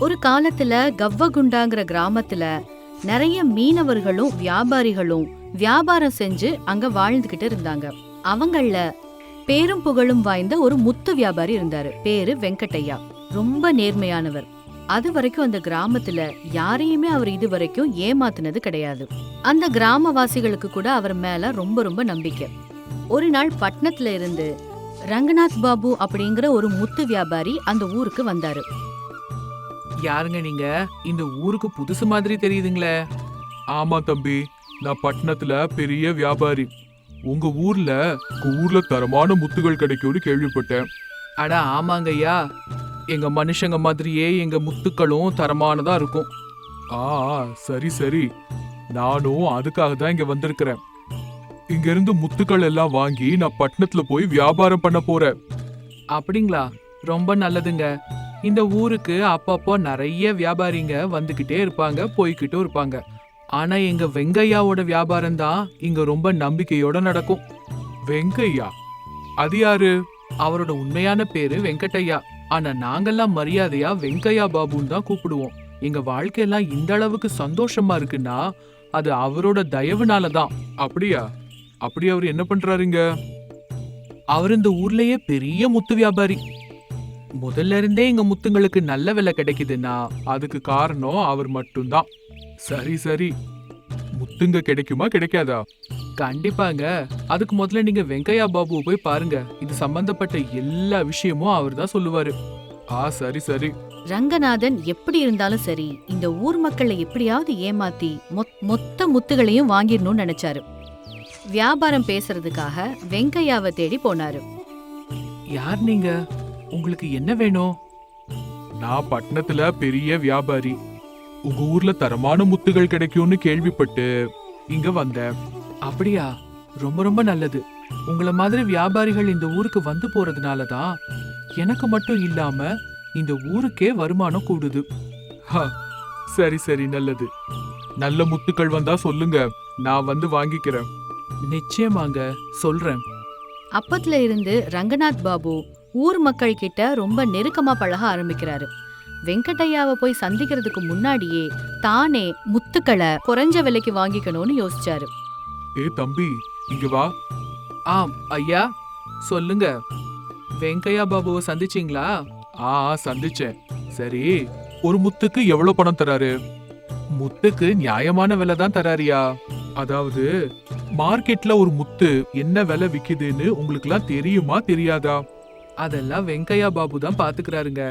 ஒரு காலத்துல கவ்வகுண்டாங்கிற கிராமத்துல நிறைய மீனவர்களும் வியாபாரிகளும் வியாபாரம் செஞ்சு அங்க வாழ்ந்துகிட்டு இருந்தாங்க. அவங்கள பேரும் புகழும் வாய்ந்த ஒரு முத்து வியாபாரி இருந்தாரு. பேரு வெங்கட்டையா. ரொம்ப நேர்மையானவர். அது வரைக்கும் அந்த கிராமத்துல யாரையுமே அவர் இது வரைக்கும் ஏமாத்துனது கிடையாது. அந்த கிராமவாசிகளுக்கு கூட அவர் மேல ரொம்ப ரொம்ப நம்பிக்கை. ஒரு நாள் பட்னத்துல இருந்து ரங்கநாத் பாபு அப்படிங்கிற ஒரு முத்து வியாபாரி அந்த ஊருக்கு வந்தாரு. யாருங்க நீங்க? இந்த ஊருக்கு புதுசு மாதிரி தெரியுதுங்களே. ஆமா தம்பி நான் பட்டணத்துல பெரிய வியாபாரி. உங்க ஊர்ல உங்க ஊர்ல தரமான முத்துகள் கிடைக்கும்னு கேள்விப்பட்டேன். அட ஆமாங்க ஐயா. எங்க மனுஷங்க மாதிரியே எங்க முத்துக்களும் தரமானதா இருக்கும். ஆ சரி சரி. நானும் அதுக்காக தான் இங்க வந்திருக்கிறேன். இங்க இருந்து முத்துக்கள் எல்லாம் வாங்கி நான் பட்டணத்துல போய் வியாபாரம் பண்ண போறேன். அப்படிங்களா? ரொம்ப நல்லதுங்க. இந்த ஊருக்கு அப்பப்போ நிறைய வியாபாரிங்க வந்துக்கிட்டே இருப்பாங்க போய்கிட்டும் இருப்பாங்க. ஆனா எங்க வெங்கையாவோட வியாபாரம் தான் இங்க ரொம்ப நம்பிக்கையோட நடக்கும். வெங்கையா? அது யாரு? அவரோட உண்மையான பேரு வெங்கட்டையா. ஆனா நாங்கெல்லாம் மரியாதையா வெங்கையா பாபுன்னு தான் கூப்பிடுவோம். எங்க வாழ்க்கையெல்லாம் இந்த அளவுக்கு சந்தோஷமா இருக்குன்னா அது அவரோட தயவுனால தான். அப்படியா? அப்படி அவர் என்ன பண்றாருங்க? அவர் இந்த ஊர்லயே பெரிய முத்து வியாபாரி. முதல்ல இருந்தே எங்க முத்துங்களுக்கு நல்ல விலை கிடைக்குதுன்னா அதுக்கு காரணம் அவர் மட்டும்தான். சரி சரி. முத்துங்க கிடைக்குமா கிடைக்காதா? கண்டிப்பாங்க. அதுக்கு முதல்ல நீங்க வெங்கையா பாபுவை போய் பாருங்க. இது சம்பந்தப்பட்ட எல்லா விஷயமும் அவர் தான் சொல்லுவாரு. ஆ சரி சரி. ரங்கநாதன் எப்படி இருந்தாலும் சரி இந்த ஊர் மக்களை எப்படியாவது ஏமாத்தி மொத்- மொத்த முத்துகளையும் வாங்கிடணும்னு நினைச்சாரு. வியாபாரம் பேசுறதுக்காக வெங்கையாவை தேடி போனாரு. யார் நீங்க? உங்களுக்கு என்ன வேணும்? நான் பட்டணத்துல பெரிய வியாபாரி. உங்க ஊர்ல தரமான முத்துகள் கிடைக்கும்னு கேள்விப்பட்டு இங்க வந்தேன். அப்படியா? ரொம்ப ரொம்ப நல்லது. உங்கள மாதிரி வியாபாரிகள் இந்த ஊருக்கு வந்து போறதுனால தான் எனக்கு மட்டும் இல்லாம இந்த ஊருக்கே வருமானம் கூடுது. ஹ, சரி சரி நல்லது. நல்ல முத்துக்கள் வந்தா சொல்லுங்க. நான் வந்து வாங்கிக்கிறேன். நிச்சயமாங்க சொல்றேன். அப்பத்துல இருந்து ரங்கநாத் பாபு ஊர் மக்கள் கிட்ட ரொம்ப நெருக்கமா பழக ஆரம்பிக்கிறாரு. வெங்கட்டையாவை போய் சந்திக்கிறதுக்கு முன்னாடியே தானே முத்துக்களை குறைஞ்ச விலைக்கு வாங்கிக்கணும்னு யோசிச்சாரு. ஏ தம்பி இங்க வா. ஆம் ஐயா. சொல்லுங்க. வெங்கையா பாபுவை சந்திச்சீங்களா? ஆ ஆ, சந்திச்சேன். சரி ஒரு முத்துக்கு எவ்வளவு பணம் தராரு? முத்துக்கு நியாயமான விலை தான் தராரியா? அதாவது மார்க்கெட்ல ஒரு முத்து என்ன விலை விக்குதுன்னு உங்களுக்குலாம் தெரியுமா தெரியாதா? அதெல்லாம் வெங்கையா பாபு தான் பாத்துக்கிறாருங்க.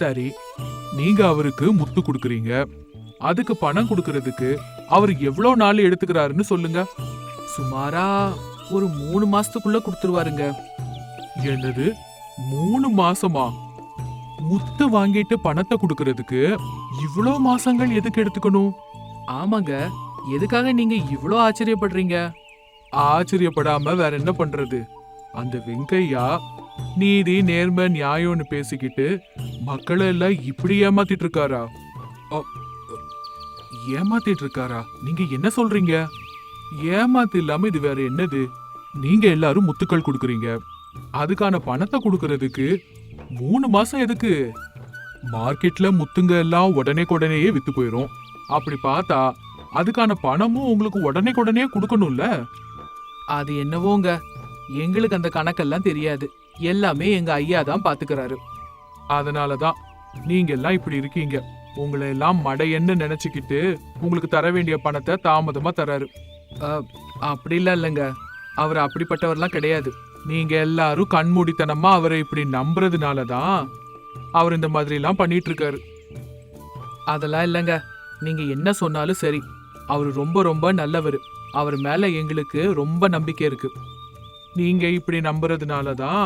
சரி நீங்க அவருக்கு முத்து கொடுக்குறீங்க. அதுக்கு பணம் கொடுக்கறதுக்கு அவர் எவ்வளவு நாள் எடுத்துக்கிறாருன்னு சொல்லுங்க. சுமாரா ஒரு மூணு மாசத்துக்குள்ள கொடுத்துருவாருங்க. என்னது மூணு மாசமா? முத்து வாங்கிட்டு பணத்தை கொடுக்கறதுக்கு இவ்வளோ மாசங்கள் எதுக்கு எடுத்துக்கணும்? ஆமாங்க எதுக்காக நீங்க இவ்வளோ ஆச்சரியப்படுறீங்க? ஆச்சரியப்படாம வேற என்ன பண்றது? அந்த வெங்கையா நீதி நேர்மை நியாயம்னு பேசிக்கிட்டு மக்களை எல்லாம் இப்படி ஏமாத்திட்டு இருக்காரா ஏமாத்திட்டு இருக்காரா நீங்க என்ன சொல்றீங்க? ஏமாத்து இல்லாம இது வேற என்னது? நீங்க எல்லாரும் முத்துக்கள் கொடுக்குறீங்க. அதுக்கான பணத்தை கொடுக்கறதுக்கு மூணு மாசம் எதுக்கு? மார்க்கெட்ல முத்துங்க எல்லாம் உடனே உடனேயே வித்து போயிடும் அப்படி பார்த்தா அதுக்கான பணமும் உங்களுக்கு உடனே உடனே கொடுக்கணும்ல? அது என்னவோங்க? எங்களுக்கு அந்த கணக்கெல்லாம் தெரியாது. எல்லாமே எங்க ஐயா தான் பாத்துக்கிறாரு. அதனால தான் நீங்க எல்லாம் இப்படி இருக்கீங்க. உங்களை எல்லாம் மடையன்னு நினைச்சுக்கிட்டு உங்களுக்கு தர வேண்டிய பணத்தை தாமதமா தராரு அப்படி அப்படிலாம் இல்லைங்க. அவர் அப்படிப்பட்டவர்லாம் கிடையாது. நீங்க எல்லாரும் கண்மூடித்தனமா அவரை இப்படி நம்புறதுனால தான் அவர் இந்த மாதிரி எல்லாம் பண்ணிட்டு இருக்காரு அதெல்லாம் இல்லைங்க. நீங்க என்ன சொன்னாலும் சரி. அவர் ரொம்ப ரொம்ப நல்லவர். அவர் மேல எங்களுக்கு ரொம்ப நம்பிக்கை இருக்கு. நீங்க இப்படி நம்புறதுனால தான்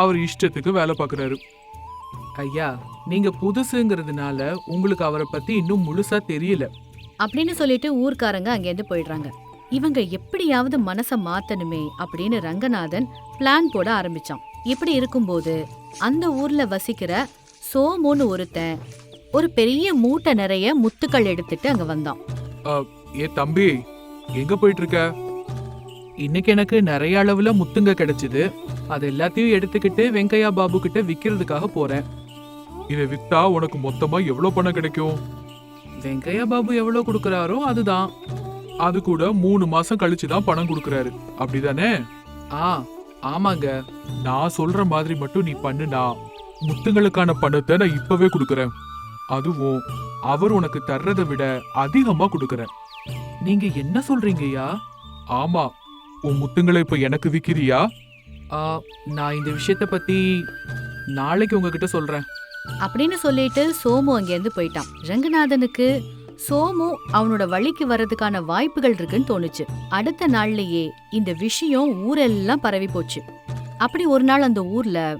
அவர் இஷ்டத்துக்கு வேலை பார்க்கறாரு. ஐயா நீங்க புதுசுங்கிறதுனால உங்களுக்கு அவரை பத்தி இன்னும் முழுசா தெரியல. அப்படின்னு சொல்லிட்டு ஊர்க்காரங்க அங்கேருந்து போயிடுறாங்க. இவங்க எப்படியாவது மனச மாத்தணுமே அப்படின்னு ரங்கநாதன் பிளான் போட ஆரம்பிச்சான். இப்படி இருக்கும்போது அந்த ஊர்ல வசிக்கிற சோமுன்னு ஒருத்தன் ஒரு பெரிய மூட்டை நிறைய முத்துக்கள் எடுத்துட்டு அங்க வந்தான். ஏ தம்பி எங்க போயிட்டு இருக்க? இன்னைக்கு எனக்கு நிறைய அளவுல முத்துங்க கிடைச்சது. அது எல்லாத்தையும் எடுத்துக்கிட்டு வெங்கையா பாபு கிட்ட விக்கிறதுக்காக போறேன். இதை வித்தா உனக்கு மொத்தமா எவ்வளவு பணம் கிடைக்கும்? வெங்கையா பாபு எவ்வளவு கொடுக்கறாரோ அதுதான். அது கூட மூணு மாசம் கழிச்சு தான் பணம் கொடுக்கறாரு. அப்படிதானே? ஆ ஆமாங்க. நான் சொல்ற மாதிரி மட்டும் நீ பண்ணுனா முத்துங்களுக்கான பணத்தை நான் இப்பவே கொடுக்கறேன். அதுவும் அவர் உனக்கு தர்றதை விட அதிகமா கொடுக்கறேன். நீங்க என்ன சொல்றீங்கய்யா ஆமா உன் முத்துங்களை இப்ப எனக்கு விக்கிறியா? ஆ, நான் இந்த விஷயத்த பத்தி நாளைக்கு உங்ககிட்ட சொல்றேன். அப்படின்னு சொல்லிட்டு சோமு அங்கேருந்து போயிட்டான். ரங்கநாதனுக்கு சோமு அவனோட வழிக்கு வர்றதுக்கான வாய்ப்புகள் இருக்குன்னு தோணுச்சு. அடுத்த நாள்லயே இந்த விஷயம் ஊரெல்லாம் பரவி போச்சு. அப்படி ஒரு நாள் அந்த ஊர்ல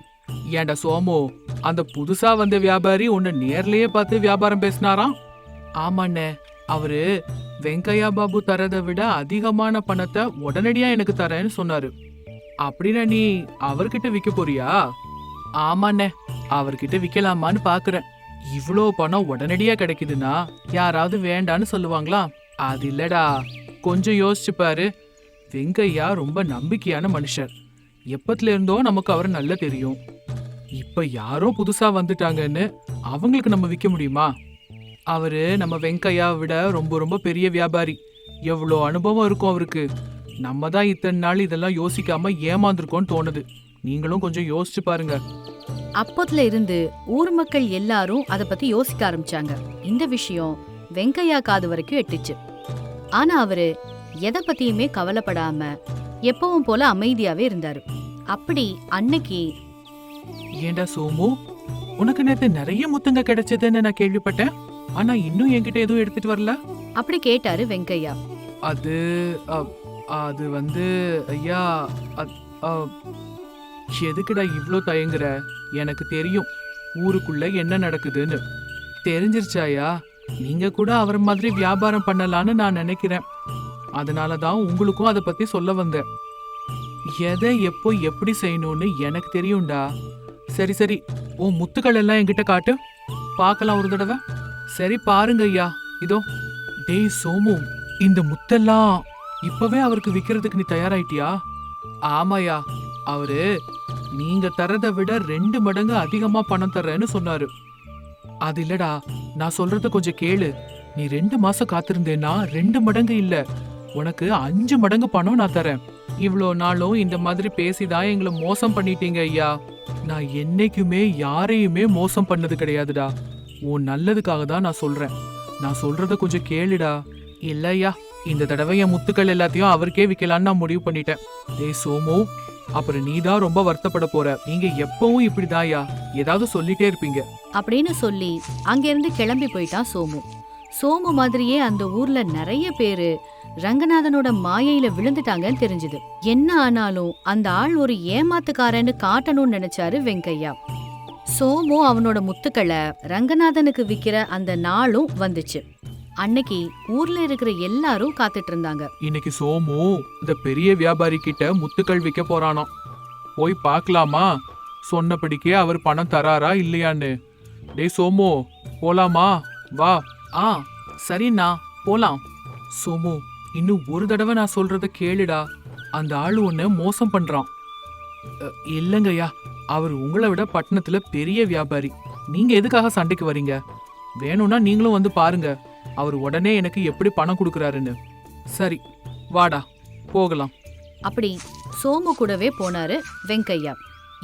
ஏன்டா சோமு அந்த புதுசா வந்த வியாபாரி உன்னை நேர்லயே பார்த்து வியாபாரம் பேசினாராம்? ஆமாண்ணே அவரு வெங்கையா பாபு தரதை விட அதிகமான பணத்தை உடனடியா எனக்கு தரேன்னு சொன்னாரு. அப்படின்னா நீ அவர்கிட்ட விற்க போறியா? ஆமாண்ணே அவர்கிட்ட விற்கலாமான்னு பாக்குறேன். இவ்வளோ பணம் உடனடியா கிடைக்குதுன்னா யாராவது வேண்டான்னு சொல்லுவாங்களா? அது இல்லடா கொஞ்சம் யோசிச்சு பாரு. வெங்கையா ரொம்ப நம்பிக்கையான மனுஷர். எப்பத்துல இருந்தோ நமக்கு அவர் நல்லா தெரியும். இப்ப யாரோ புதுசா வந்துட்டாங்கன்னு அவங்களுக்கு நம்ம விற்க முடியுமா? அவரு நம்ம வெங்கையா விட ரொம்ப ரொம்ப பெரிய வியாபாரி. எவ்வளோ அனுபவம் இருக்கும் அவருக்கு. நம்ம தான் இத்தனை நாள் இதெல்லாம் யோசிக்காம ஏமாந்துருக்கோம்னு தோணுது. நீங்களும் கொஞ்சம் யோசிச்சு பாருங்க. அப்போத்துல இருந்து ஊர் மக்கள் எல்லாரும் அத பத்தி யோசிக்க ஆரம்பிச்சாங்க. இந்த விஷயம் வெங்கையா காது வரைக்கும் எட்டுச்சு. ஆனா அவரு எதை பத்தியுமே கவலைப்படாம எப்பவும் போல அமைதியாவே இருந்தாரு. அப்படி அன்னைக்கு ஏண்டா சோமு? உனக்கு நேத்து நிறைய முத்துங்க கிடைச்சதுன்னு நான் கேள்விப்பட்டேன். ஆனா இன்னும் என்கிட்ட எதுவும் எடுத்துட்டு வரல? அப்படி கேட்டாரு வெங்கையா. அது அ, அது வந்து ஐயா அ- அ, எதுக்குடா இவ்ளோ தயங்குற? எனக்கு தெரியும். ஊருக்குள்ள என்ன நடக்குதுன்னு. தெரிஞ்சிருச்சாயா நீங்க கூட அவர் மாதிரி வியாபாரம் பண்ணலான்னு நான் நினைக்கிறேன். அதனால தான் உங்களுக்கும் அதை பத்தி சொல்ல வந்தேன். எதை எப்போ எப்படி செய்யணும்னு எனக்கு தெரியும்டா. சரி சரி. உன் முத்துக்கள் எல்லாம் என்கிட்ட காட்டு. பார்க்கலாம் ஒரு தடவை. சரி பாருங்க ஐயா. இதோ. டேய் சோமு இந்த முத்தெல்லாம் இப்பவே அவருக்கு விற்கிறதுக்கு நீ தயாராயிட்டியா? ஆமாயா அவரு நீங்க தரதை விட ரெண்டு மடங்கு அதிகமா பணம் தர்றேன்னு சொன்னாரு. அது இல்லடா. நான் சொல்றத கொஞ்சம் கேளு. நீ ரெண்டு மாசம் காத்திருந்தேன்னா ரெண்டு மடங்கு இல்ல. உனக்கு அஞ்சு மடங்கு பணம் நான் தரேன் இவ்வளோ நாளும் இந்த மாதிரி பேசிதான் எங்களை மோசம் பண்ணிட்டீங்க ஐயா. நான் என்னைக்குமே யாரையுமே மோசம் பண்ணது கிடையாதுடா. உன் நல்லதுக்காக தான் நான் சொல்றேன். நான் சொல்றத கொஞ்சம் கேளுடா. இல்லையா இந்த தடவை என் முத்துக்கள் எல்லாத்தையும் அவருக்கே விற்கலான்னு நான் முடிவு பண்ணிட்டேன். டேய் சோமு அப்புறம் நீ தான் ரொம்ப வருத்தப்பட போற. நீங்க எப்பவும் இப்படிதாயா ஏதாவது சொல்லிட்டே இருப்பீங்க. அப்படின்னு சொல்லி அங்கிருந்து கிளம்பி போயிட்டான் சோமு. சோமு மாதிரியே அந்த ஊர்ல நிறைய பேரு ரங்கநாதனோட மாயையில விழுந்துட்டாங்கன்னு தெரிஞ்சது. என்ன ஆனாலும் அந்த ஆள் ஒரு ஏமாத்துக்காரன்னு காட்டணும்னு நினைச்சாரு வெங்கையா. சோமு அவனோட முத்துக்களை ரங்கநாதனுக்கு விக்கிற அந்த நாளும் வந்துச்சு. அன்னைக்கு ஊர்ல இருக்கிற எல்லாரும் காத்துட்டு இருந்தாங்க. இன்னைக்கு சோமு இந்த பெரிய வியாபாரி கிட்ட முத்துக்கள் விற்க போறானாம் போய் பார்க்கலாமா சொன்னபடிக்கே அவர் பணம் தராரா இல்லையான்னு. டேய் சோமு போலாமா? வா. ஆ சரிண்ணா போலாம். சோமு இன்னும் ஒரு தடவை நான் சொல்றத கேளுடா. அந்த ஆள் ஒன்று மோசம் பண்றான். இல்லைங்கய்யா அவர் உங்களை விட பட்டணத்துல பெரிய வியாபாரி. நீங்க எதுக்காக சண்டைக்கு வரீங்க? வேணும்னா நீங்களும் வந்து பாருங்க. அவர் உடனே எனக்கு எப்படி பணம் கொடுக்குறாருன்னு. சரி வாடா போகலாம். அப்படி சோமு கூடவே போனாரு வெங்கையா.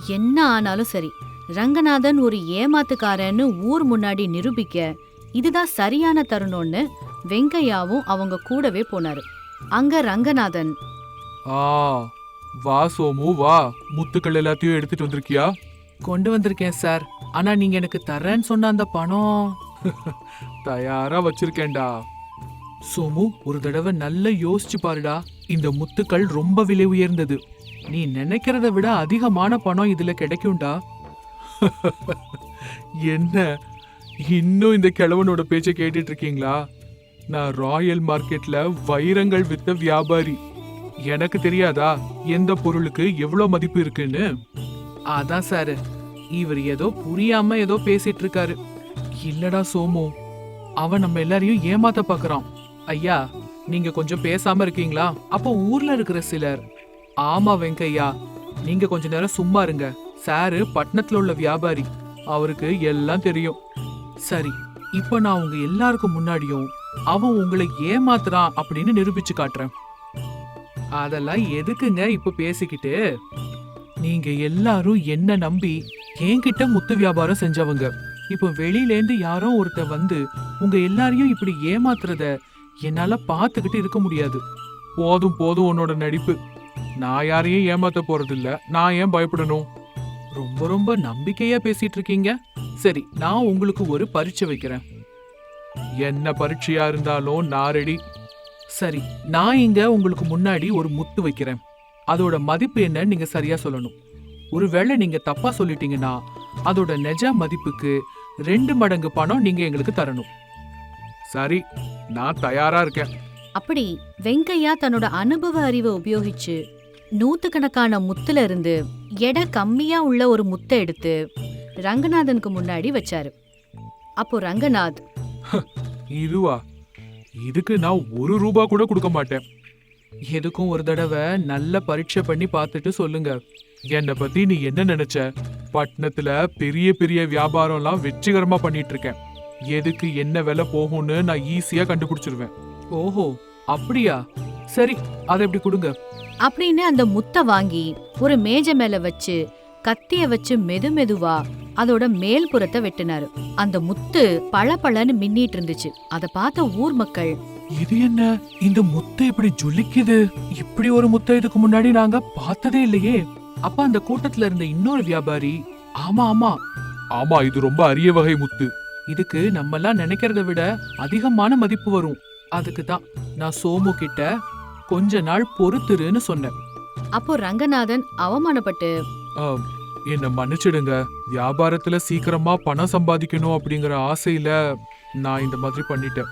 என்ன ஆனாலும் சரி ரங்கநாதன் ஒரு ஏமாத்துக்காரன்னு ஊர் முன்னாடி நிரூபிக்க இதுதான் சரியான தருணம்னு வெங்கையாவும் அவங்க கூடவே போனாரு. அங்க ரங்கநாதன் ஆ வா சோமு வா. முத்துக்கள் எல்லாத்தையும் எடுத்துட்டு வந்திருக்கியா? கொண்டு வந்திருக்கேன் சார். ஆனா நீங்க எனக்கு தரேன்னு சொன்ன அந்த பணம். தயாரா வச்சிருக்கேன்டா. சோமு ஒரு தடவை நல்லா யோசிச்சு பாருடா. இந்த முத்துக்கள் ரொம்ப விலை உயர்ந்தது. நீ நினைக்கிறத விட அதிகமான பணம் இதுல கிடைக்கும்டா. என்ன? இன்னும் இந்த கிழவனோட பேச்சை கேட்டுட்டு இருக்கீங்களா? நான் ராயல் மார்க்கெட்ல வைரங்கள் வித்த வியாபாரி. எனக்கு தெரியாதா? எந்த பொருளுக்கு எவ்வளோ மதிப்பு இருக்குன்னு? அதான் சார் இவர் ஏதோ புரியாம ஏதோ பேசிட்டு இருக்காரு இல்லடா சோமு. அவன் நம்ம எல்லாரையும் ஏமாத்த பாக்குறான். ஐயா நீங்க கொஞ்சம் பேசாம இருக்கீங்களா? அப்போ ஊர்ல இருக்கிற சிலர். ஆமா வெங்கையா நீங்க கொஞ்ச நேரம் சும்மா இருங்க. சாரு பட்டணத்துல உள்ள வியாபாரி. அவருக்கு எல்லாம் தெரியும். சரி இப்ப நான் உங்க எல்லாருக்கும் முன்னாடியும் அவன் உங்களை ஏமாத்துறான் அப்படின்னு நிரூபிச்சு காட்டுறேன். அதெல்லாம் எதுக்குங்க இப்ப பேசிக்கிட்டு? நீங்க எல்லாரும் என்ன நம்பி என்கிட்ட முத்து வியாபாரம் செஞ்சவங்க? இப்போ வெளியிலேருந்து யாரோ ஒருத்த வந்து உங்க எல்லாரையும் இப்படி ஏமாத்துறத என்னால பார்த்துக்கிட்டு இருக்க முடியாது. போதும் போதும் உன்னோட நடிப்பு. நான் யாரையும் ஏமாத்த போறதில்ல. நான் ஏன் பயப்படணும்? ரொம்ப ரொம்ப நம்பிக்கையா பேசிட்டு இருக்கீங்க? சரி நான் உங்களுக்கு ஒரு பரீட்சை வைக்கிறேன். என்ன பரீட்சையா இருந்தாலும் நான் ரெடி சரி நான் இங்க உங்களுக்கு முன்னாடி ஒரு முத்து வைக்கிறேன். அதோட மதிப்பு என்னன்னு நீங்க சரியா சொல்லணும். ஒருவேளை நீங்க தப்பா சொல்லிட்டீங்கன்னா அதோட நிஜ மதிப்புக்கு ரெண்டு மடங்கு பணம் நீங்க எங்களுக்கு தரணும். சரி நான் தயாரா இருக்கேன். அப்படி வெங்கையா தன்னோட அனுபவ அறிவை உபயோகிச்சு நூத்துக்கணக்கான முத்துல இருந்து எடை கம்மியா உள்ள ஒரு முத்தை எடுத்து ரங்கநாதனுக்கு முன்னாடி வச்சாரு. அப்போ ரங்கநாத் இதுவா? இதுக்கு நான் ஒரு ரூபா கூட கொடுக்க மாட்டேன். எதுக்கும் ஒரு தடவை நல்ல பரீட்சை பண்ணி பார்த்துட்டு சொல்லுங்க. என்னை பத்தி நீ என்ன நினைச்ச? பட்டணத்துல பெரிய பெரிய வியாபாரம்லாம் வெற்றிகரமா பண்ணிட்டு இருக்கேன் எதுக்கு என்ன விலை போகும்னு நான் ஈஸியா கண்டுபிடிச்சிருவேன். ஓஹோ அப்படியா? சரி அதை எப்படி கொடுங்க. அப்படின்னு அந்த முத்தை வாங்கி ஒரு மேஜை மேல வச்சு கத்திய வச்சு மெது மெதுவா அதோட மேல் புறத்தை வெட்டினாரு. அந்த முத்து பளபளன்னு மின்னிட்டு இருந்துச்சு. அத பார்த்த ஊர் மக்கள் இது என்ன? இந்த முத்தை இப்படி ஜொலிக்குது? இப்படி ஒரு முத்தை இதுக்கு முன்னாடி நாங்க பார்த்ததே இல்லையே. அப்ப அந்த கூட்டத்துல இருந்த இன்னொரு வியாபாரி ஆமா ஆமா. ஆமா இது ரொம்ப அரிய வகை முத்து. இதுக்கு நம்மெல்லாம் நினைக்கிறத விட அதிகமான மதிப்பு வரும். அதுக்கு தான் நான் சோமு கிட்ட கொஞ்ச நாள் பொறுத்துருன்னு சொன்னேன். அப்போ ரங்கநாதன் அவமானப்பட்டு என்னை மன்னிச்சிடுங்க. வியாபாரத்துல சீக்கிரமா பணம் சம்பாதிக்கணும் அப்படிங்கிற ஆசையில நான் இந்த மாதிரி பண்ணிட்டேன்.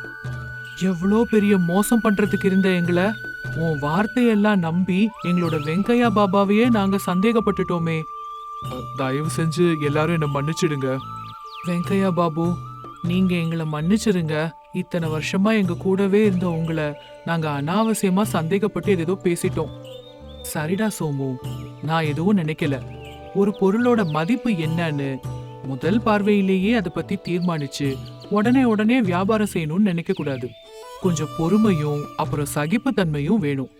எவ்வளோ பெரிய மோசம் பண்றதுக்கு இருந்த எங்களை? உன் வார்த்தையெல்லாம் நம்பி எங்களோட வெங்கையா பாபாவையே நாங்க சந்தேகப்பட்டுட்டோமே. தயவு செஞ்சு எல்லாரும் என்னை மன்னிச்சிடுங்க. வெங்கையா பாபு நீங்க எங்களை மன்னிச்சிடுங்க இத்தனை வருஷமா எங்க கூடவே இருந்த உங்களை நாங்க அனாவசியமா சந்தேகப்பட்டு ஏதேதோ பேசிட்டோம். சரிடா சோமு. நான் எதுவும் நினைக்கல. ஒரு பொருளோட மதிப்பு என்னன்னு முதல் பார்வையிலேயே அதை பத்தி தீர்மானிச்சு உடனே உடனே வியாபாரம் செய்யணும்னு நினைக்க கூடாது. கொஞ்சம் பொறுமையும் அப்புறம் சகிப்புத்தன்மையும் வேணும்.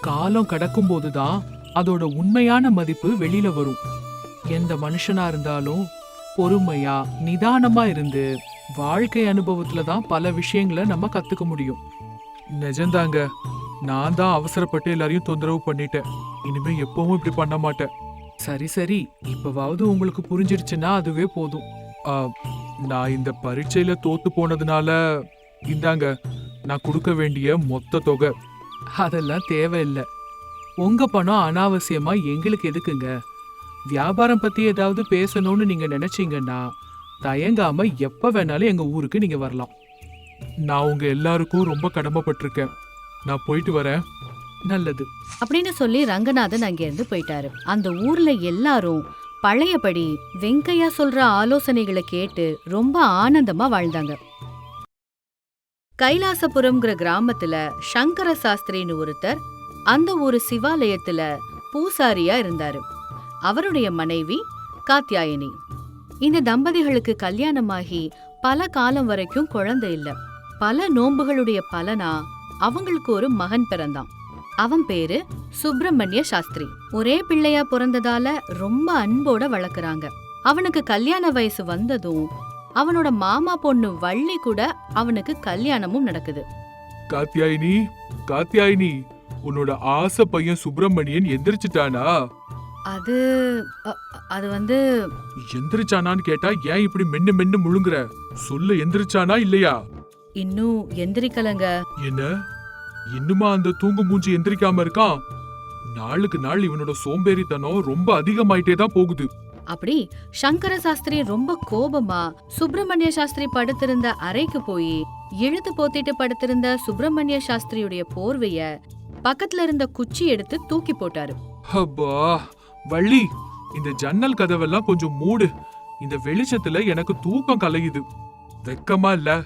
காலம் கடக்கும் போதுதான் அதோட உண்மையான மதிப்பு வெளியில வரும். எந்த மனுஷனா இருந்தாலும் பொறுமையா நிதானமா இருந்து வாழ்க்கை அனுபவத்துல தான் பல விஷயங்களை நம்ம கத்துக்க முடியும். நிஜம்தாங்க நான் தான் அவசரப்பட்டு எல்லாரையும் தொந்தரவு பண்ணிட்டேன். இனிமே எப்பவும் இப்படி பண்ண மாட்டேன். சரி சரி. இப்பவாவது உங்களுக்கு புரிஞ்சிருச்சுன்னா அதுவே போதும். ஆ, நான் இந்த பரீட்சையில தோத்து போனதுனால இந்தாங்க நான் கொடுக்க வேண்டிய மொத்த தொகை. அதெல்லாம் தேவையில்லை. உங்க பணம் அனாவசியமா எங்களுக்கு எதுக்குங்க? வியாபாரம் பத்தி ஏதாவது பேசணும்னு நீங்க நினைச்சீங்கன்னா தயங்காம எப்ப வேணாலும் எங்க ஊருக்கு நீங்க வரலாம். நான் உங்க எல்லாருக்கும் ரொம்ப கடமைப்பட்டிருக்கேன். நான் போயிட்டு வரேன். நல்லது. அப்படின்னு சொல்லி ரங்கநாதன் அங்கிருந்து போயிட்டாரு. அந்த ஊர்ல எல்லாரும் பழையபடி வெங்கையா சொல்ற ஆலோசனைகளை கேட்டு ரொம்ப ஆனந்தமா வாழ்ந்தாங்க. கைலாசபுரம்ங்கிற கிராமத்துல சங்கர சாஸ்திரின்னு ஒருத்தர் அந்த ஒரு சிவாலயத்துல பூசாரியா இருந்தாரு. அவருடைய மனைவி காத்தியாயினி. இந்த தம்பதிகளுக்கு கல்யாணமாகி பல காலம் வரைக்கும் குழந்தை இல்ல. பல நோன்புகளுடைய பலனா அவங்களுக்கு ஒரு மகன் பிறந்தான். அவன் பேரு சுப்பிரமணிய சாஸ்திரி. ஒரே பிள்ளையா பிறந்ததால ரொம்ப அன்போட வளர்க்குறாங்க. அவனுக்கு கல்யாண வயசு வந்ததும் அவனோட மாமா பொண்ணு வள்ளி கூட அவனுக்கு கல்யாணமும் நடக்குது. காத்தியாயினி காத்தியாயினி உன்னோட ஆசை பையன் சுப்பிரமணியன் எந்திரிச்சிட்டானா? அது அது வந்து எந்திரிச்சானான்னு கேட்டா ஏன் இப்படி மென்னு மென்னு முழுங்குற? சொல்லு எந்திரிச்சானா இல்லையா? இன்னும் எந்திரிக்கலங்க. என்ன? இன்னுமா அந்த தூங்கு மூஞ்சி எந்திரிக்காம இருக்கான்? நாளுக்கு நாள் இவனோட சோம்பேறித்தனம் ரொம்ப அதிகமாயிட்டே தான் போகுது. அப்படி சங்கர சாஸ்திரி ரொம்ப கோபமா சுப்பிரமணிய சாஸ்திரி படுத்திருந்த அறைக்கு போய் இழுத்து போத்திட்டு படுத்திருந்த சுப்பிரமணிய சாஸ்திரியுடைய போர்வைய பக்கத்துல இருந்த குச்சி எடுத்து தூக்கி போட்டாரு. அப்பா வள்ளி இந்த ஜன்னல் கதவெல்லாம் கொஞ்சம் மூடு. இந்த வெளிச்சத்துல எனக்கு தூக்கம் கலையுது. வெக்கமா இல்ல.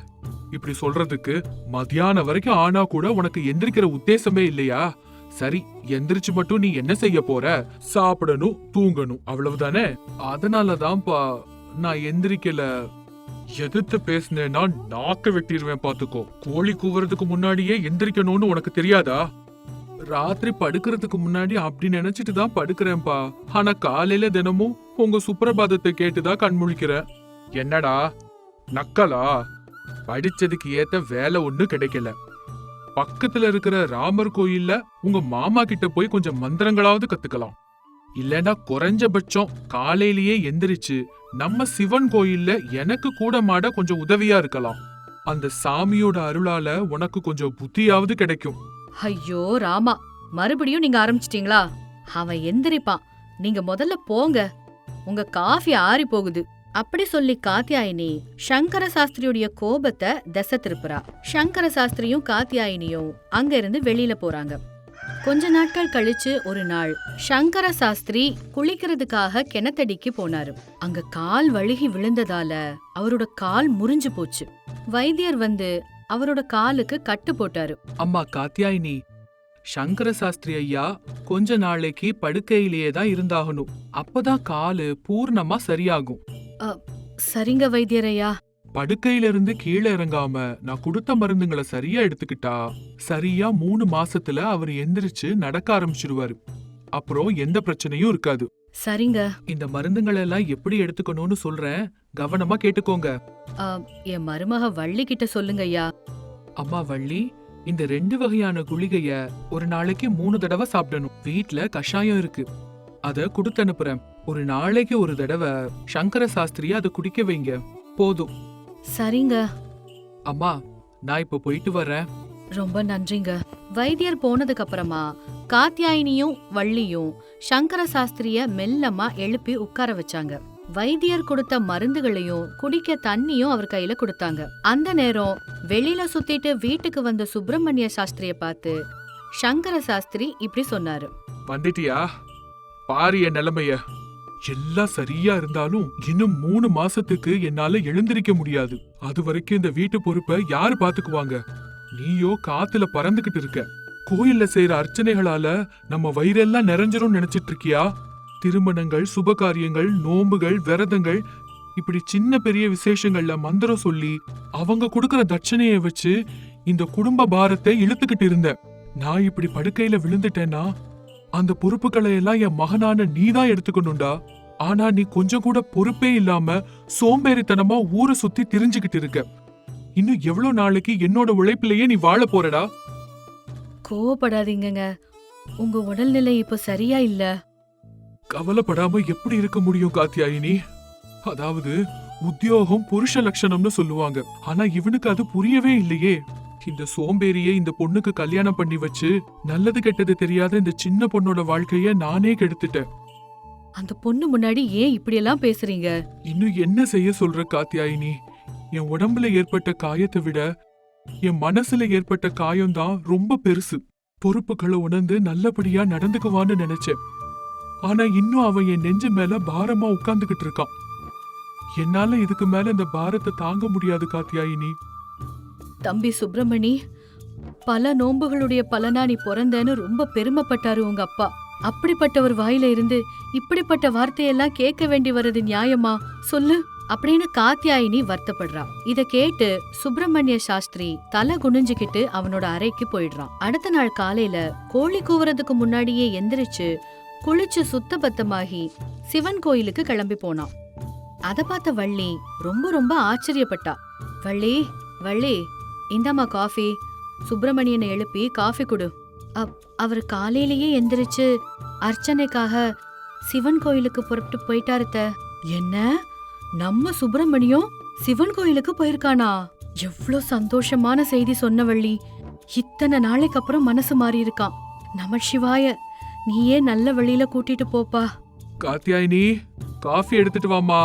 இப்படி சொல்றதுக்கு மத்தியானம் வரைக்கும் ஆனா கூட உனக்கு எந்திரிக்கிற உத்தேசமே இல்லையா? சரி எந்திரிச்சு மட்டும் நீ என்ன செய்ய போற? சாப்பிடணும் தூங்கணும் அவ்வளவுதானே? அதனாலதான்ப்பா நான் எந்திரிக்கல. எதிர்த்து பேசினேன்னா நாக்க வெட்டிடுவேன் பாத்துக்கோ. கோழி கூவுறதுக்கு முன்னாடியே எந்திரிக்கணும்னு உனக்கு தெரியாதா? ராத்திரி படுக்கிறதுக்கு முன்னாடி அப்படி நினைச்சிட்டு தான் படுக்கிறேன்பா ஆனா காலையில தினமும் உங்க சுப்பிரபாதத்தை கேட்டுதான் கண்முழிக்கிறேன் என்னடா? நக்கலா? படிச்சதுக்கு ஏத்த வேலை ஒண்ணு கிடைக்கல. பக்கத்துல இருக்கிற ராமர் கோயில்ல உங்க மாமா கிட்ட போய் கொஞ்சம் மந்திரங்களாவது கத்துக்கலாம். இல்லனா குறைஞ்சபட்சம் காலையிலேயே எந்திரிச்சு நம்ம சிவன் கோயில்ல எனக்கு கூட மாட கொஞ்சம் உதவியா இருக்கலாம். அந்த சாமியோட அருளால உனக்கு கொஞ்சம் புத்தியாவது கிடைக்கும். ஐயோ ராமா மறுபடியும் நீங்க ஆரம்பிச்சிட்டீங்களா? அவன் எந்திரிப்பான். நீங்க முதல்ல போங்க. உங்க காஃபி ஆறி போகுது அப்படி சொல்லி காத்தியாயினி சங்கர சாஸ்திரியுடைய கோபத்தை திசை திருப்புறா. சங்கர சாஸ்திரியும் காத்தியாயினியும் அங்க இருந்து வெளியில போறாங்க. கொஞ்ச நாட்கள் கழிச்சு ஒரு நாள் சங்கர சாஸ்திரி குளிக்கிறதுக்காக கிணத்தடிக்கு போனாரு. அங்க கால் வழுகி விழுந்ததால அவரோட கால் முறிஞ்சு போச்சு. வைத்தியர் வந்து அவரோட காலுக்கு கட்டு போட்டாரு. அம்மா காத்தியாயினி சங்கர சாஸ்திரி ஐயா கொஞ்ச நாளைக்கு படுக்கையிலேயே தான் இருந்தாகணும். அப்பதான் காலு பூர்ணமா சரியாகும். சரிங்க வைத்தியரையா. படுக்கையில இருந்து கீழே இறங்காம நான் கொடுத்த மருந்துங்களை சரியா எடுத்துக்கிட்டா சரியா மூணு மாசத்துல அவர் எந்திரிச்சு நடக்க ஆரம்பிச்சிருவாரு. அப்புறம் எந்த பிரச்சனையும் இருக்காது. சரிங்க. இந்த மருந்துங்களை எல்லாம் எப்படி எடுத்துக்கணும்னு சொல்றேன். கவனமா கேட்டுக்கோங்க. ஆ, என் மருமக வள்ளி கிட்ட சொல்லுங்க ஐயா அம்மா வள்ளி இந்த ரெண்டு வகையான குளிகைய ஒரு நாளைக்கு மூணு தடவை சாப்பிடணும். வீட்ல கஷாயம் இருக்கு. அத கொடுத்து அனுப்புறேன். ஒரு நாளைக்கு ஒரு தடவை சங்கர சாஸ்திரியா அதை குடிக்க வைங்க. போதும். சரிங்க. அம்மா நான் இப்ப போயிட்டு வர்றேன். ரொம்ப நன்றிங்க. வைத்தியர் போனதுக்கு அப்புறமா காத்தியாயினியும் வள்ளியும் சங்கர சாஸ்திரிய மெல்லமா எழுப்பி உட்கார வச்சாங்க. வைத்தியர் கொடுத்த மருந்துகளையும் குடிக்க தண்ணியும் அவர் கையில கொடுத்தாங்க. அந்த நேரம் வெளியில சுத்திட்டு வீட்டுக்கு வந்த சுப்பிரமணிய சாஸ்திரிய பார்த்து சங்கர சாஸ்திரி இப்படி சொன்னாரு. வந்துட்டியா? பாரு என் நிலைமைய. எல்லாம் சரியா இருந்தாலும் இன்னும் மூணு மாசத்துக்கு என்னால எழுந்திருக்க முடியாது. அது வரைக்கும் இந்த வீட்டு பொறுப்பை யாரு பாத்துக்குவாங்க? நீயோ காத்துல பறந்துகிட்டு இருக்க. கோயில்ல செய்யற அர்ச்சனைகளால நம்ம வயிறெல்லாம் நிறைஞ்சிரும் நினைச்சிட்டு இருக்கியா திருமணங்கள் சுபகாரியங்கள் நோம்புகள் விரதங்கள் இப்படி சின்ன பெரிய விசேஷங்கள்ல மந்திரம் சொல்லி அவங்க கொடுக்கற தட்சணையை வச்சு இந்த குடும்ப பாரத்தை இழுத்துக்கிட்டு இருந்த. நான் இப்படி படுக்கையில விழுந்துட்டேன்னா அந்த பொறுப்புகளை எல்லாம் என் மகனான நீதான் எடுத்துக்கணும்டா. ஆனா நீ கொஞ்சம் கூட பொறுப்பே இல்லாம சோம்பேறித்தனமா ஊரை சுத்தி திரிஞ்சுகிட்டு இருக்க. இன்னும் எவ்வளவு நாளைக்கு என்னோட உழைப்பிலேயே நீ வாழ போறடா? கோவப்படாதீங்கங்க. உங்க உடல்நிலை இப்ப சரியா இல்ல. கவலைப்படாம எப்படி இருக்க முடியும் காத்தியாயினி? அதாவது உத்தியோகம் புருஷ லட்சணம்னு சொல்லுவாங்க. ஆனா இவனுக்கு அது புரியவே இல்லையே. இந்த சோம்பேறியை இந்த பொண்ணுக்கு கல்யாணம் பண்ணி வச்சு நல்லது கெட்டது தெரியாத இந்த சின்ன பொண்ணோட வாழ்க்கைய நானே கெடுத்துட்டேன். அந்த பொண்ணு முன்னாடி ஏன் இப்படியெல்லாம் பேசுறீங்க? இன்னும் என்ன செய்ய சொல்ற காத்தியாயினி? என் உடம்புல ஏற்பட்ட காயத்தை விட என் மனசுல ஏற்பட்ட காயம்தான் ரொம்ப பெருசு. பொறுப்புகளை உணர்ந்து நல்லபடியா நடந்துக்குவான்னு நினைச்சேன். ஆனா இன்னும் அவன் என் நெஞ்சு மேல பாரமா உட்கார்ந்துகிட்டு இருக்கான். என்னால இதுக்கு மேல இந்த பாரத்தை தாங்க முடியாது காத்தியாயினி. தம்பி சுப்பிரமணி பல நோன்புகளுடைய பலனா நீ பிறந்தேன்னு ரொம்ப பெருமைப்பட்டாரு உங்க அப்பா. அப்படிப்பட்ட ஒரு வாயில இருந்து இப்படிப்பட்ட வார்த்தையெல்லாம் கேட்க வேண்டி வர்றது நியாயமா? சொல்லு. அப்படின்னு காத்தியாயினி வருத்தப்படுறா. இத கேட்டு சுப்பிரமணிய சாஸ்திரி தலை குனிஞ்சுக்கிட்டு அவனோட அறைக்கு போயிடுறான் அடுத்த நாள் காலையில கோழி கூவுறதுக்கு முன்னாடியே எந்திரிச்சு குளிச்சு சுத்தபத்தமாகி சிவன் கோயிலுக்கு கிளம்பி போனான் அத பார்த்த வள்ளி ரொம்ப ரொம்ப ஆச்சரியப்பட்டா. வள்ளி வள்ளி இந்தாம்மா காஃபி. சுப்பிரமணியனை எழுப்பி காஃபி கொடு. அவர் காலையிலேயே எந்திரிச்சு அர்ச்சனைக்காக சிவன் கோயிலுக்கு புறப்பட்டு போயிட்டாருத்த என்ன? நம்ம சுப்பிரமணியம் சிவன் கோயிலுக்கு போயிருக்கானா? எவ்ளோ சந்தோஷமான செய்தி சொன்ன வள்ளி இத்தனை நாளைக்கு அப்புறம் மனசு மாறி இருக்கான் நம சிவாய நீயே நல்ல வழியில கூட்டிட்டு போப்பா. காத்தியாயினி காஃபி எடுத்துட்டு வாமா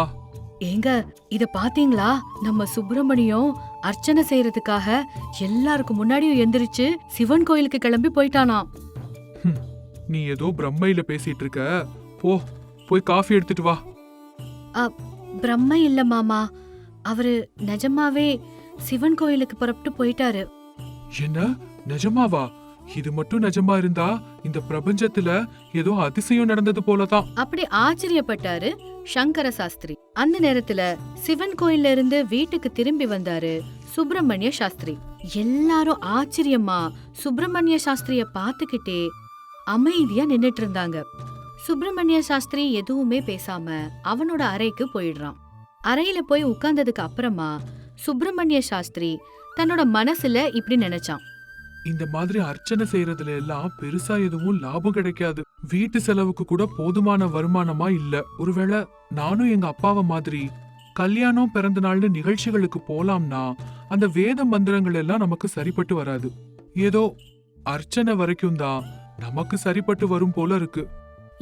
ஏங்க இத பாத்தீங்களா? நம்ம சுப்பிரமணியம் அர்ச்சனை செய்யறதுக்காக எல்லாருக்கும் முன்னாடியும் எந்திரிச்சு சிவன் கோயிலுக்கு கிளம்பி போயிட்டானாம். நீ ஏதோ பிரம்மையில பேசிட்டு இருக்க. போ போய் காஃபி எடுத்துட்டு வா. பிரம்ம இல்ல மாமா. அவரு நிஜமாவே சிவன் கோயிலுக்கு புறப்பட்டு போயிட்டாரு. என்ன? நிஜமாவா? இது மட்டும் நிஜமா இருந்தா இந்த பிரபஞ்சத்துல ஏதோ அதிசயம் நடந்தது போலதான். அப்படி ஆச்சரியப்பட்டாரு சங்கர சாஸ்திரி. அந்த நேரத்துல சிவன் கோயில்ல இருந்து வீட்டுக்கு திரும்பி வந்தாரு சுப்பிரமணிய சாஸ்திரி. எல்லாரும் ஆச்சரியமா சுப்பிரமணிய சாஸ்திரிய பார்த்துக்கிட்டே அமைதியா நின்னுட்டு இருந்தாங்க. சுப்பிரமணிய சாஸ்திரி எதுவுமே பேசாம அவனோட அறைக்கு போயிடுறான். அறையில போய் உட்கார்ந்ததுக்கு அப்புறமா சுப்பிரமணிய சாஸ்திரி தன்னோட மனசுல இப்படி நினைச்சான். இந்த மாதிரி அர்ச்சனை செய்யறதுல எல்லாம் பெருசா எதுவும் லாபம் கிடைக்காது. வீட்டு செலவுக்கு கூட போதுமான வருமானமா இல்ல. ஒருவேளை நானும் எங்க அப்பாவை மாதிரி கல்யாணம் பிறந்த நாள்னு நிகழ்ச்சிகளுக்கு போலாம்னா அந்த வேத மந்திரங்கள் எல்லாம் நமக்கு சரிப்பட்டு வராது. ஏதோ அர்ச்சனை வரைக்கும் தான் நமக்கு சரிப்பட்டு வரும் போல இருக்கு.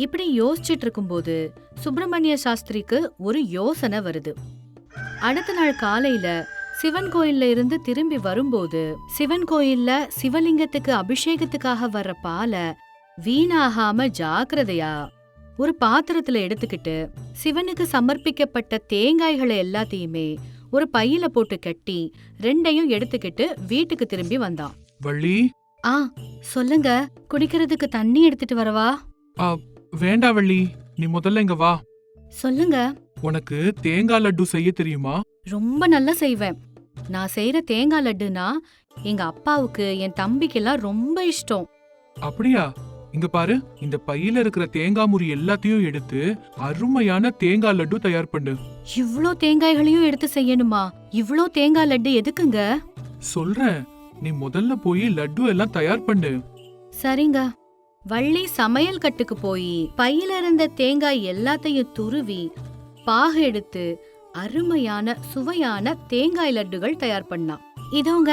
இப்படி யோசிச்சுட்டு இருக்கும்போது சுப்பிரமணிய சாஸ்திரிக்கு ஒரு யோசனை வருது. அடுத்த நாள் காலையில சிவன் கோயில்ல இருந்து திரும்பி வரும்போது சிவன் கோயில்ல சிவலிங்கத்துக்கு அபிஷேகத்துக்காக வர்ற பாலை வீணாகாம ஜாக்கிரதையா? ஒரு பாத்திரத்துல எடுத்துக்கிட்டு சிவனுக்கு சமர்ப்பிக்கப்பட்ட தேங்காய்களை எல்லாத்தையுமே ஒரு பையில போட்டு கட்டி ரெண்டையும் எடுத்துக்கிட்டு வீட்டுக்கு திரும்பி வந்தான். வள்ளி? ஆ சொல்லுங்க. குடிக்கிறதுக்கு தண்ணி எடுத்துட்டு வரவா? வேண்டா வள்ளி. நீ முதல்ல இங்க வா. சொல்லுங்க. உனக்கு தேங்காய் லட்டு செய்ய தெரியுமா? ரொம்ப நல்லா செய்வேன். நான் செய்யற தேங்காய் லட்டுனா எங்க அப்பாவுக்கு என் தம்பிக்கெல்லாம் ரொம்ப இஷ்டம். அப்படியா? இங்க பாரு இந்த பையில இருக்கிற தேங்காய் முறி எல்லாத்தையும் எடுத்து அருமையான தேங்காய் லட்டு தயார் பண்ணு. இவ்ளோ தேங்காய்களையும் எடுத்து செய்யணுமா? இவ்ளோ தேங்காய் லட்டு எதுக்குங்க? சொல்றேன் நீ முதல்ல போய் லட்டு எல்லாம் தயார் பண்ணு. சரிங்க. வள்ளி சமையல் கட்டுக்கு போய் பையில இருந்த தேங்காய் எல்லாத்தையும் துருவி பாகு எடுத்து அருமையான சுவையான தேங்காய் லட்டுகள் தயார் பண்ணான். இதோங்க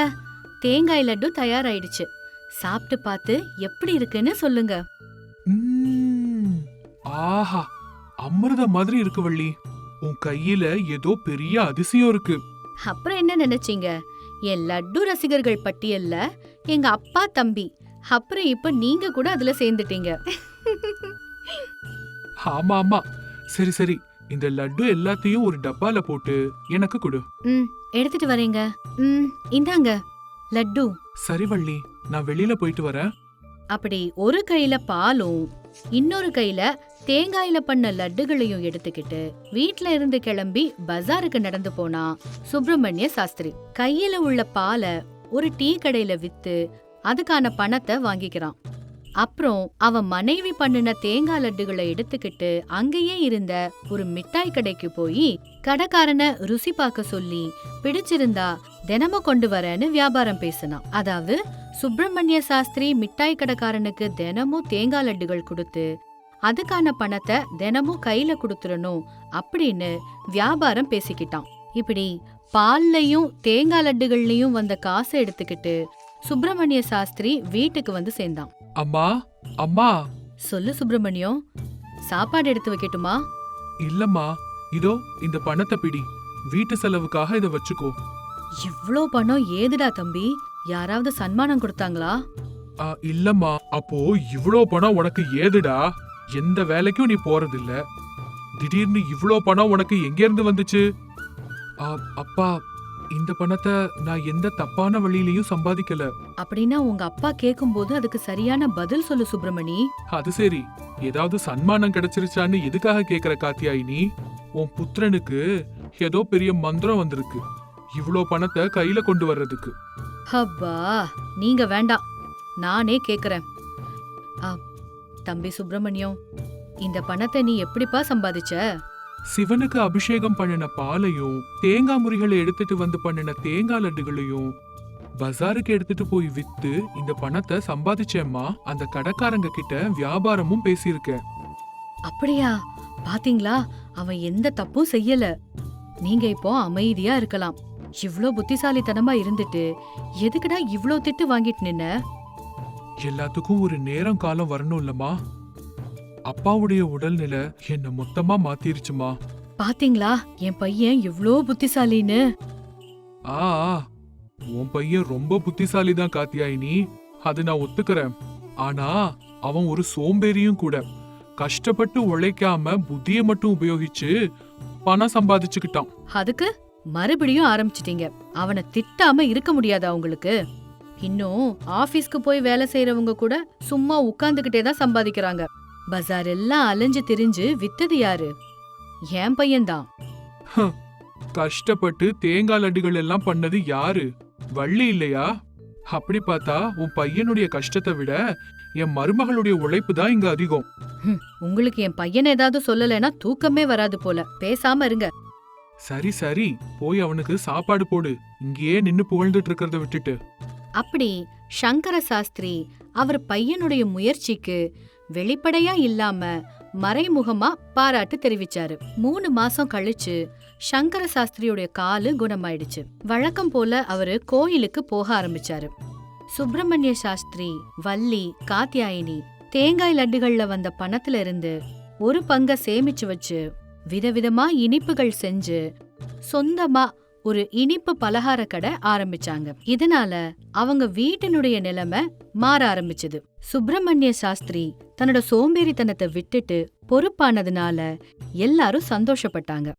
தேங்காய் லட்டு தயாராயிடுச்சு. சாப்பிட்டு பார்த்து எப்படி இருக்குன்னு சொல்லுங்க. ஆஹா அமிர்த மாதிரி இருக்கு வள்ளி. உன் கையில ஏதோ பெரிய அதிசயம் இருக்கு. அப்புறம் என்ன நினைச்சீங்க? என் லட்டு ரசிகர்கள் பட்டியல்ல எங்க அப்பா தம்பி. அப்புறம் இப்ப நீங்க கூட அதுல சேர்ந்துட்டீங்க. ஆமா ஆமா. சரி சரி. இந்த லட்டு எல்லாத்தையும் ஒரு டப்பால போட்டு எனக்கு கொடு. ம் எடுத்துட்டு வரேங்க. ம் இந்தாங்க. லட்டு. சரி வள்ளி நான் வெளியில போயிட்டு வரேன். அப்படி ஒரு கையில பாலும் இன்னொரு கையில தேங்காயில பண்ண லட்டுகளையும் எடுத்துக்கிட்டு வீட்ல இருந்து கிளம்பி பஜாருக்கு நடந்து போனா சுப்பிரமணிய சாஸ்திரி. கையில உள்ள பாலை ஒரு டீ கடையில வித்து அதுக்கான பணத்தை வாங்கிக்கிறான். அப்புறம் அவ மனைவி பண்ணின தேங்காய் லட்டுகளை எடுத்துக்கிட்டு அங்கேயே இருந்த ஒரு மிட்டாய் கடைக்கு போய் கடைக்காரனை ருசி பார்க்க சொல்லி பிடிச்சிருந்தா தினமும் கொண்டு வரேன்னு வியாபாரம் பேசினான். அதாவது சுப்பிரமணிய சாஸ்திரி மிட்டாய் கடைக்காரனுக்கு தினமும் தேங்காய் லட்டுகள் கொடுத்து அதுக்கான பணத்தை தினமும் கையில கொடுத்துடணும் அப்படின்னு வியாபாரம் பேசிக்கிட்டான். இப்படி பால்லையும் தேங்காய் லட்டுகள்லயும் வந்த காசை எடுத்துக்கிட்டு சுப்பிரமணிய சாஸ்திரி வீட்டுக்கு வந்து சேர்ந்தான். அம்மா அம்மா. சொல்லு சுப்பிரமணியம் சாப்பாடு எடுத்து வைக்கட்டுமா? இல்லம்மா இதோ இந்த பணத்தை பிடி. வீட்டு செலவுக்காக இதை வச்சுக்கோ. இவ்ளோ பணம் ஏதுடா தம்பி? யாராவது சன்மானம் கொடுத்தாங்களா? ஆ, இல்லம்மா அப்போ இவ்ளோ பணம் உனக்கு ஏதுடா? எந்த வேலைக்கும் நீ போறதில்ல. திடீர்னு இவ்ளோ பணம் உனக்கு எங்க இருந்து வந்துச்சு? ஆ, அப்பா இந்த பணத்தை நான் எந்த தப்பான வழியிலயும் சம்பாதிக்கல. அப்படின்னா உங்க அப்பா கேக்கும்போது அதுக்கு சரியான பதில் சொல்லு சுப்பிரமணி. அது சரி. ஏதாவது சன்மானம் கிடைச்சிருச்சான்னு எதுக்காக கேக்குற காத்தியாயினி உன் புத்திரனுக்கு ஏதோ பெரிய மந்திரம் வந்திருக்கு. இவ்ளோ பணத்தை கையில கொண்டு வர்றதுக்கு. ஹப்பா நீங்க வேண்டாம். நானே கேக்குறேன். ஆ, தம்பி சுப்பிரமணியம் இந்த பணத்தை நீ எப்படிப்பா சம்பாதிச்ச? சிவனுக்கு அபிஷேகம் பண்ணின பாலையும் தேங்காய் முறிகளை எடுத்துட்டு வந்து பண்ணின தேங்காய் லட்டுகளையும் பஜாருக்கு எடுத்துட்டு போய் வித்து இந்த பணத்தை சம்பாதிச்சேம்மா. அந்த கடைக்காரங்க கிட்ட வியாபாரமும் பேசியிருக்கேன் அப்படியா? பாத்தீங்களா? அவன் எந்த தப்பும் செய்யல. நீங்க இப்போ அமைதியா இருக்கலாம். இவ்ளோ புத்திசாலித்தனமா இருந்துட்டு எதுக்குடா இவ்ளோ திட்டு வாங்கிட்டு நின்ன? எல்லாத்துக்கும் ஒரு நேரம் காலம் வரணும் இல்லம்மா அப்பாவுடைய உடல்நிலை என்ன மொத்தமா மாத்திருச்சுமா. பாத்தீங்களா? என் பையன் எவ்ளோ புத்திசாலின்னு. ஆ ஆ, உன் பையன் ரொம்ப புத்திசாலி தான் காத்தியாயினி அது நான் ஒத்துக்கிறேன். ஆனா அவன் ஒரு சோம்பேறியும் கூட. கஷ்டப்பட்டு உழைக்காம புத்திய மட்டும் உபயோகிச்சு பணம் சம்பாதிச்சுக்கிட்டான். அதுக்கு மறுபடியும் ஆரம்பிச்சிட்டீங்க. அவனை திட்டாம இருக்க முடியாதா உங்களுக்கு? இன்னும் ஆபீஸ்க்கு போய் வேலை செய்யறவங்க கூட சும்மா உட்கார்ந்துகிட்டே தான் சம்பாதிக்கிறாங்க. பஜார் எல்லாம் அலைஞ்சு திரிஞ்சு வித்தது யாரு? என் பையன்தான். கஷ்டப்பட்டு தேங்காய் லட்டுகள் எல்லாம் பண்ணது யாரு? வள்ளி இல்லையா? அப்படி பார்த்தா உன் பையனுடைய கஷ்டத்தை விட என் மருமகளுடைய உழைப்பு தான் இங்க அதிகம். உங்களுக்கு என் பையன் ஏதாவது சொல்லலைன்னா தூக்கமே வராது போல. பேசாம இருங்க. சரி சரி. போய் அவனுக்கு சாப்பாடு போடு. இங்கேயே நின்னு புகழ்ந்துட்டு இருக்கிறத விட்டுட்டு. அப்படி சங்கர சாஸ்திரி அவர் பையனுடைய முயற்சிக்கு வெளிப்படையா இல்லாம மறைமுகமா பாராட்டு தெரிவிச்சாரு. மூணு மாசம் கழிச்சு சங்கர சாஸ்திரியுடைய காலு குணமாயிடுச்சு. வழக்கம் போல அவரு கோயிலுக்கு போக ஆரம்பிச்சாரு. சுப்பிரமணிய சாஸ்திரி வள்ளி காத்தியாயினி தேங்காய் லட்டுகள்ல வந்த பணத்துல இருந்து ஒரு பங்க சேமிச்சு வச்சு விதவிதமா இனிப்புகள் செஞ்சு சொந்தமா ஒரு இனிப்பு பலகார கடை ஆரம்பிச்சாங்க. இதனால அவங்க வீட்டினுடைய நிலைமை மாற ஆரம்பிச்சது. சுப்பிரமணிய சாஸ்திரி தன்னோட சோம்பேறித்தனத்தை விட்டுட்டு பொறுப்பானதுனால எல்லாரும் சந்தோஷப்பட்டாங்க.